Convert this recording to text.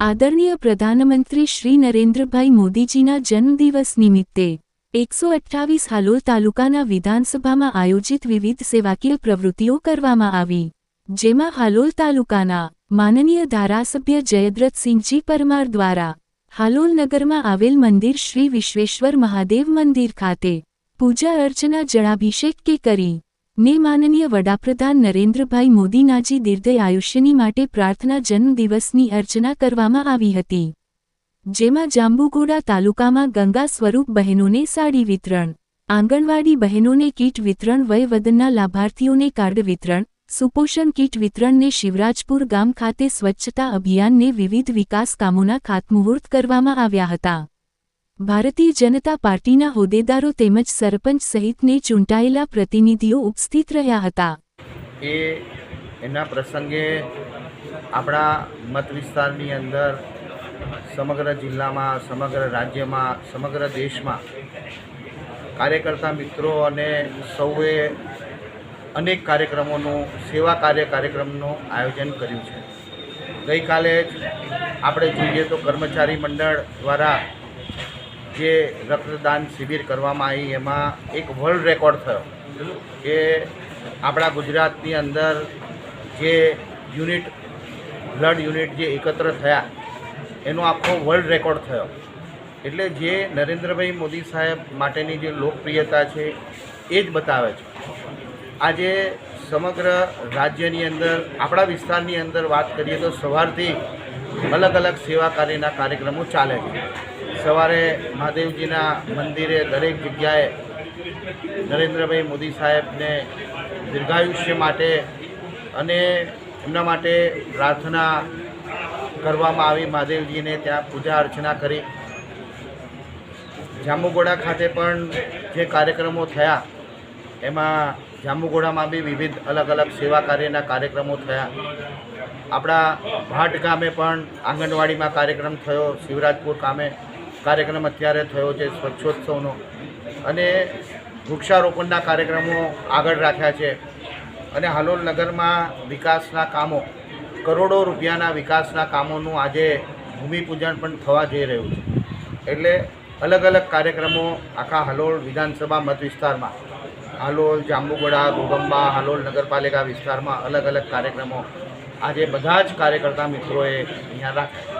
આદરણીય પ્રધાનમંત્રી શ્રી નરેન્દ્રભાઈ મોદીજીના જન્મદિવસ નિમિત્તે એકસો અઠ્ઠાવીસ હાલોલ તાલુકાના વિધાનસભામાં આયોજિત વિવિધ સેવાકીય પ્રવૃત્તિઓ કરવામાં આવી, જેમાં હાલોલ તાલુકાના માનનીય ધારાસભ્ય જયદ્રથસિંહજી પરમાર દ્વારા હાલોલ નગરમાં આવેલ મંદિર શ્રી વિશ્વેશ્વર મહાદેવ મંદિર ખાતે પૂજા અર્ચના જળાભિષેક કે કરી ને માનનીય વડાપ્રધાન નરેન્દ્રભાઈ મોદીનાજી દીર્ઘય આયુષ્યની માટે પ્રાર્થના જન્મદિવસની અર્ચના કરવામાં આવી હતી. જેમાં જાંબુઘોડા તાલુકામાં ગંગા સ્વરૂપ બહેનોને સાડી વિતરણ, આંગણવાડી બહેનોને કીટ વિતરણ, વયવદનના લાભાર્થીઓને કાર્ડ વિતરણ, સુપોષણ કીટ વિતરણને શિવરાજપુર ગામ ખાતે સ્વચ્છતા અભિયાનને વિવિધ વિકાસ કામોના ખાતમુહૂર્ત કરવામાં આવ્યા હતા. ભારતીય જનતા પાર્ટીના હોદ્દેદારો તેમજ સરપંચ સહિતને ચૂંટાયેલા પ્રતિનિધિઓ ઉપસ્થિત રહ્યા હતા. એ એના પ્રસંગે આપણા મત વિસ્તારની અંદર સમગ્ર જિલ્લામાં, સમગ્ર રાજ્યમાં, સમગ્ર દેશમાં કાર્યકર્તા મિત્રો અને સૌએ અનેક કાર્યક્રમોનું, સેવા કાર્ય કાર્યક્રમનું આયોજન કર્યું છે. ગઈકાલે જ આપણે જોઈએ તો કર્મચારી મંડળ દ્વારા જે રક્તદાન શિબિર કરવામાં આવી, એમાં એક વર્લ્ડ રેકોર્ડ થયો કે આપણા ગુજરાતની અંદર જે યુનિટ બ્લડ યુનિટ જે એકત્ર થયા, એનો આખો વર્લ્ડ રેકોર્ડ થયો. એટલે જે નરેન્દ્રભાઈ મોદી સાહેબ માટેની જે લોકપ્રિયતા છે, એ જ બતાવે છે. આજે સમગ્ર રાજ્યની અંદર, આપણા વિસ્તારની અંદર વાત કરીએ તો સવારથી અલગ અલગ સેવા કાર્યના કાર્યક્રમો ચાલે છે. સવારે મહાદેવજીના મંદિરે દરેક જગ્યાએ નરેન્દ્રભાઈ મોદી સાહેબને દીર્ઘાયુષ્ય માટે અને એમના માટે પ્રાર્થના કરવામાં આવી. મહાદેવજીને ત્યાં પૂજા અર્ચના કરી. જાંબુગોડા ખાતે પણ જે કાર્યક્રમો થયા એમાં જાંબુઘોડામાં બી વિવિધ અલગ અલગ સેવા કાર્યના કાર્યક્રમો થયા. આપણા ભાટ ગામે પણ આંગણવાડીમાં કાર્યક્રમ થયો, શિવરાજપુર ગામે કાર્યક્રમ અત્યારે થયો છે સ્વચ્છોત્સવનો. અને વૃક્ષારોપણના કાર્યક્રમો આગળ રાખ્યા છે. અને હાલોલ નગરમાં વિકાસના કામો, કરોડો રૂપિયાના વિકાસના કામોનું આજે ભૂમિપૂજન પણ થવા જઈ રહ્યું છે. એટલે અલગ અલગ કાર્યક્રમો આખા હાલોલ વિધાનસભા મત વિસ્તારમાં હાલોલ, જાંબુગોડા, ગોગંબા, હાલોલ નગરપાલિકા વિસ્તારમાં અલગ અલગ કાર્યક્રમો આજે બધા જ કાર્યકર્તા મિત્રોએ અહીંયા રાખ્યા.